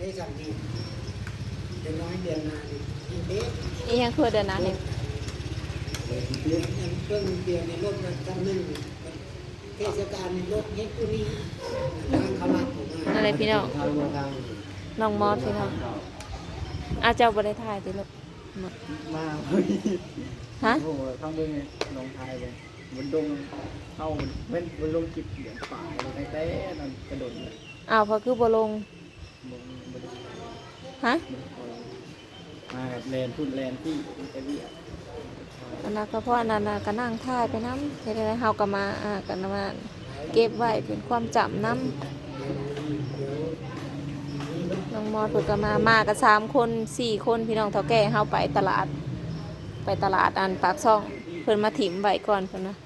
ได้สั่งนี่เดี๋ยวน้อยเดือนหน้านี่ยังเด็กอีหยังคือเดือนนั้นนี่เดือนยังเพิ่งเดียวในรถมันจำหนึ่งเทศกาลในรถเฮ็ดผู้นี้ทางเขาลัดผมมาอะไรพี่น้องทางลงทางน้องมอสพี่น้องอาเจ้าบ่ได้ถ่ายติลูกมาเฮ้ยฮะโอ้โหข้างบนไงลงทายเลยบนดงเข้าเว้นบนลงจิบเหรียญฝ่ายเลยแต่นั่นกระโดดเลยอ้าวเพอคือบ่ลงบนบน ฮะมากับแลนพุ่นแลนที่อิตาลียอันนั้นก็เพราะอันนั้นน่ะก็นั่งถ่ายไปน้ำเฮ็ดให้เฮาก็มาอ่ากันมาเก็บไว้เป็นความจำน้ำน้องมอสเพิ่นก็มามากันสามคนสี่คนพี่น้องเฒ่าแก่เฮาไปตลาด ไปตลาดอันปากช่องเพิ่นมาถิ่มไว้ก่อนเพิ่นนะ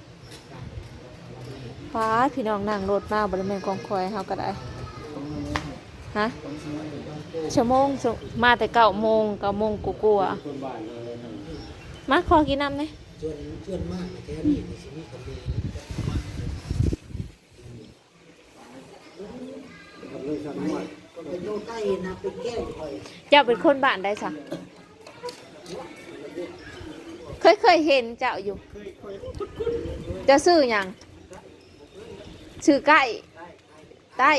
ฟ้าพี่น้องนั่งรถมาบ่ได้แม่นของคอยเฮาก็ได้ ฮะชั่วโมงมาแต่เก้าโมงเก้าโมงกลัวาคนบ้านเลยนั่นๆมาขอกินน้ำเนี่ยส่วนส่วนมากแถวนี้ก็สิมีคนดีเลยสั่งหมดก็ไปโยใต้นะเป็นคอยเจ้าเป็นคนบ้านได้สะเคยเคยเห็นเจ้าอยู่ จะซื้อหยังซื้อไก่ใต้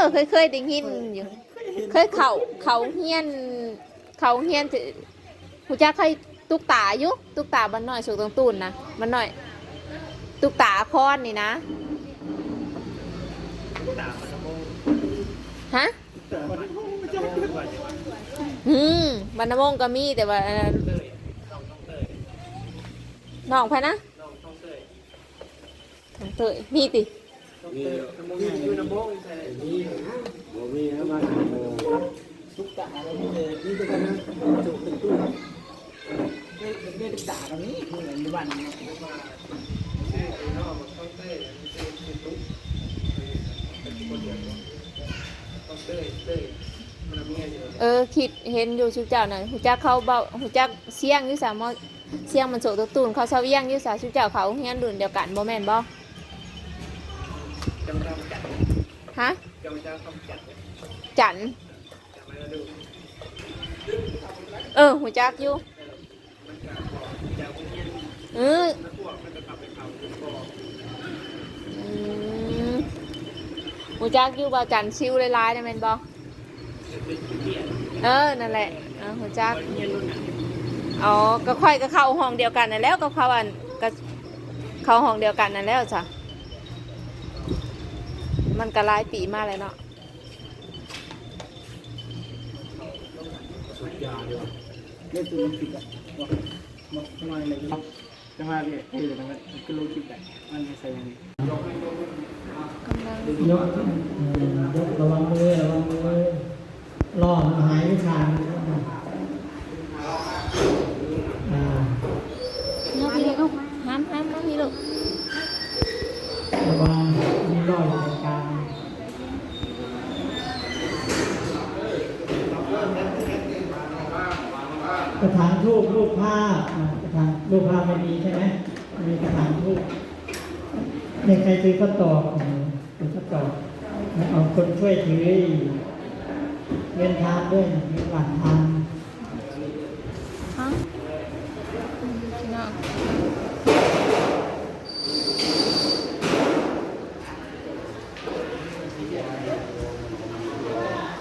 เออเคยเคยได้ยินอยู่ เคยเขาเขาเฮียน เขาเฮียนที่หูจักเคยตุกตาอยู่ตุกตาบ้านน้อยสุกตรงตูนนะบ้านน้อย ตุกตาคอนนี่นะตามมันโมฮะตามมันโมไม่ใช่ไม่ใช่อืมบรรณมงก็มีแต่ว่าอันนั้นน้องไปนะน้องเตยมีติ นี่อยู่น้ำโมใช่นี่บ่มีครับมาโมทุกตาเราไม่เลยนี่ตัวกันนะจุกเป็นตู้ไม่ไม่ได้ด่าตรงนี้เหมือนบ้านเออคิดเห็นอยู่ชุดเจ้าน่ะหูจักเขาเบาหูจักเสียงอยู่สามอเสียงมันโสตวตูนเขาเศร้าเยี่ยงอยู่สาชุดเจ้าเขาเฮียนรุ่นเดียวกันบ่แม่นบ่ ฮะจันเออหูจักอยู่เอออืมหูจักอยู่บ่จันชิวหลายๆได้แมนบ่เออนั่นแหละเออหูจักอ๋อก็ค่อยก็เข้าห้องเดียวกันนั่นแล้วก็เข้าอันก็เข้าห้องเดียวกันนั่นแล้วจ้ะ มันก็หลายปีมากเลยเนาะเล่นตัวมันผิดอะมาทำไมอะไรครับจะมาเรียกเออมันก็รู้คิดแต่มันไม่ใช่ยังไงกำลังยกยกระวังมือระวังมือล่อมันหายไม่ทันอ่า น้องพี่ลูกห้ามห้ามน้องพี่ลูก ระวังมีรอยในกลางกระถางทูบ รูปภาพอ่ากระถางรูปภาพไม่มีใช่ไหมมีกระถางทูบในใครซื้อก็ตอกอ่าซื้อก็ตอกเอาคนช่วยถือเงินทานด้วยมีหลังทาน ฮะพี่น้อง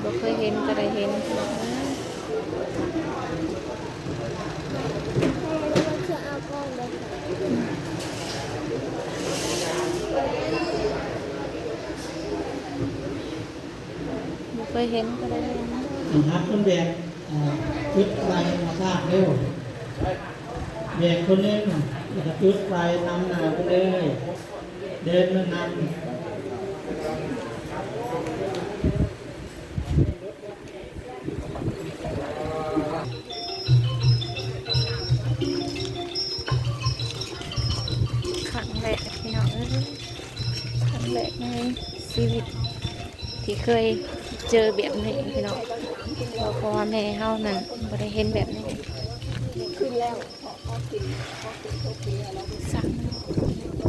บ่เคยเห็นก็ได้เห็นพี่น้องเอ้ยบ่เค ยเห็นก็ได้เห็นนะครับต้นแบบอ่าชุดไฟมาสร้างเร็วแบกคนหนึงแล้วก็ชุดไฟนำหน้าไปเลยเดินมานำครั้งแรกพี่น้องเอ้ยครั้งแรกในชีวิตที่เคย เจอแบบนี้พี่น้องเพราะว่าแม่เฮานั่นบ่ได้เห็นแบบนี้ขึ้นแล้วสั่งอก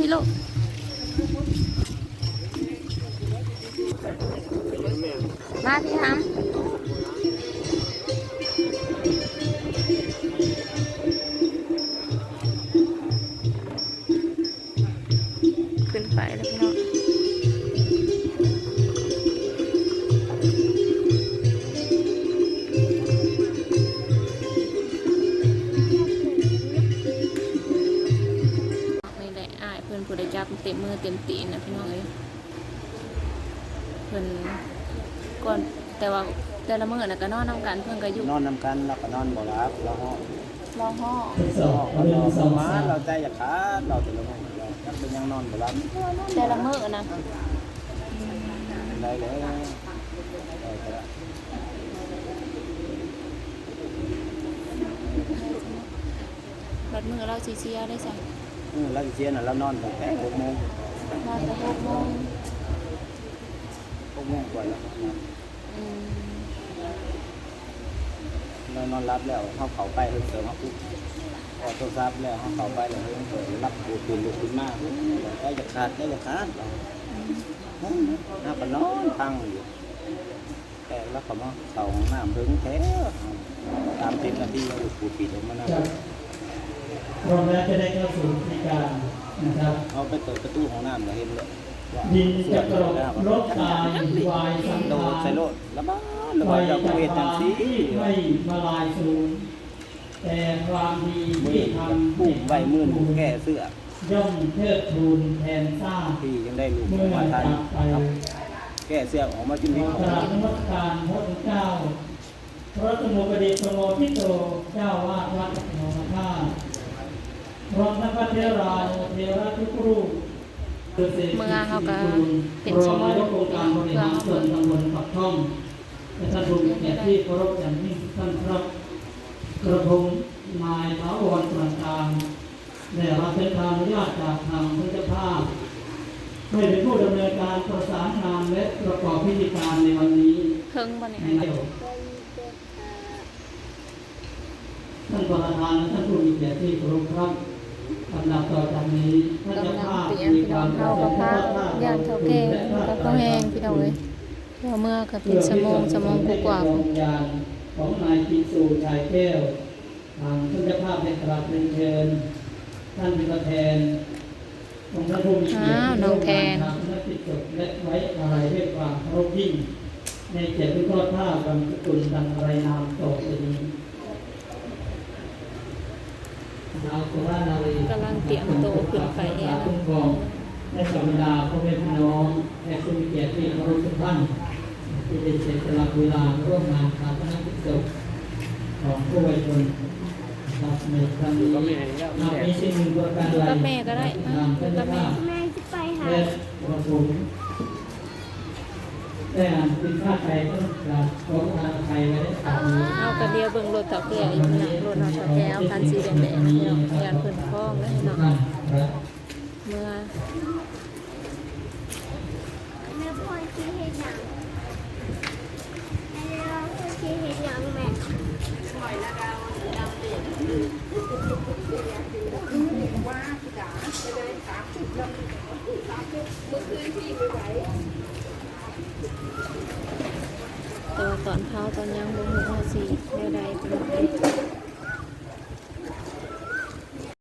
พี่ลูกมาพี่ถา ต็มมือเต็มตีนนะพี่น้องเอ้ยเพื่อนก่อนแต่ว่าแต่ละมื้อน่ะก็นอนนำกันเพื่อนก็อยู่นอนนำกันเราก็นอนบ่รับเราห้องรอห้อทดสอบเราเรื่องสสองมาสามเราใจอยากขาดเราแต่ละมื้อเราจักเป็นยังนอนบ่รับแต่ละมื้อนะได้แล้วได้ก็ได้รถมือเราสีเชียได้จ้ะ เออแล้วเจียนน่ะเรานอนตั้งแต่6โมงนอนแต่หกโมง6โมงกว่าแล้วอืมเรานอนรับแล้วเฮาเขาไปเสริมเฮาปุ๊บพอโทรศัพท์แล้วเฮาเขาไปแล้วเฮาเปิดรับปูตื่นลุกขึ้นมาใจจะขาดใจจะขาดหน้าก็นอนพังอยู่แต่แล้วก็มาเขาห้องน้ำถึงแท้ตามเติดนาทีเราปูปิดออกมาหนะจา พร้อมแล้วจะได้เข้าสู่พิธีการนะครับเอาไปเปิดประตูห้องน้ำก็เห็นเลยว่าดินเสื้จะอกรบรถกายวายสังโดขารดใส่รถแล้วบ้าแล้วไฟบ้าจะจะเวทจังพาสีที่ไม่มาลายสูญแต่ความดีมืที่อทำปุ่มใบมือแก้เสื้อย่อมเทิดทูนแทนซ่าที่ยังได้ลูกเมื่อมาทันจากไปครับแก้เสื้อออกมาจิ้มขลิ้นอขอกงราบนมัสการพระพุทธเจ้าพระสมุปดีสโมทิโตเจ้าวาดวัดหนองนาท่า พร้อมทั้งพระเทราเทระทุกรูปเมื่อเขาก็เป็นชั่อวงโมนางยกองค์การบริหารส่วนตำบลปักช่องและท่านผู้มีเกียรติที่เคารพอย่างยิ่งท่านครับกระผมนายถาวรประการได้รับเป็นทางอนุญาตจากทางพระเจ้าภาพให้เป็นผู้ดำเนินการประสานงานและประกอบพิธีการในวันนี้เพิ่งบ่เนี่ยในนายกท่านประธานและท่านผู้มีเกียรติที่เคารพครับ ลำดับต่อจากนี้ท่านกำเจ้างภาพเปลี่ยนมีพี่คน้อวางมเข้ากับพระยานเท่าแก่กับข้าวแห้งพี่น้องเลยเดี๋ยวเมื่อก็เป็นชั่วโมงชั่วโมงกว่าดวงยานของนายจิสูชายแก้วทางท่านเจ้าภาพได้กราบเรียนเชิญท่านเป็นตัวแทนองค์พระผู้มีเกียรติที่ร่วมงานทำหน้าที่จบและไว้อะไรด้วยความเคารพยิ่ง ในเกียรติทอดผ้าบำสกุลดังไรนามต่อไปนี้ดาวโคราชนารี ๆ กำลังเตรียมโตวขึ้นไปแอและร์คุ้มครองและสัมดาพ่อแม่พี่น้องและผู้มีเกียรติที่เคารพทุกท่านที่ได้เสียสละเวลาร่วมงานการพนักกิจศพของผู้วัยชนครับในครั้งนี้นับมีสิ่งหนึ่งประการใดกับแม่ก็ได้อะทางพระกัเจ้าบแม่ภาพแม่จะไปหาและประสงค์ แต่อ่านเป็นค่าไทยก็จะขอทานไทยไว้ได้ตามนี้เอากระเดียวเบิ่งรถเต่าแก่อยู่นะรถเราเต่าแก่เอาคันสีแดงๆนะพี่น้องยานเพิ่นคล้องนะพี่น้องเมื่อแม่พ่อที่เห็นหนังแม่พ่อที่เห็นหนังแม่ตัวตอนเช้าตอยังบ่ฮู้ว่าสิแนดพี่น้องเอ้ย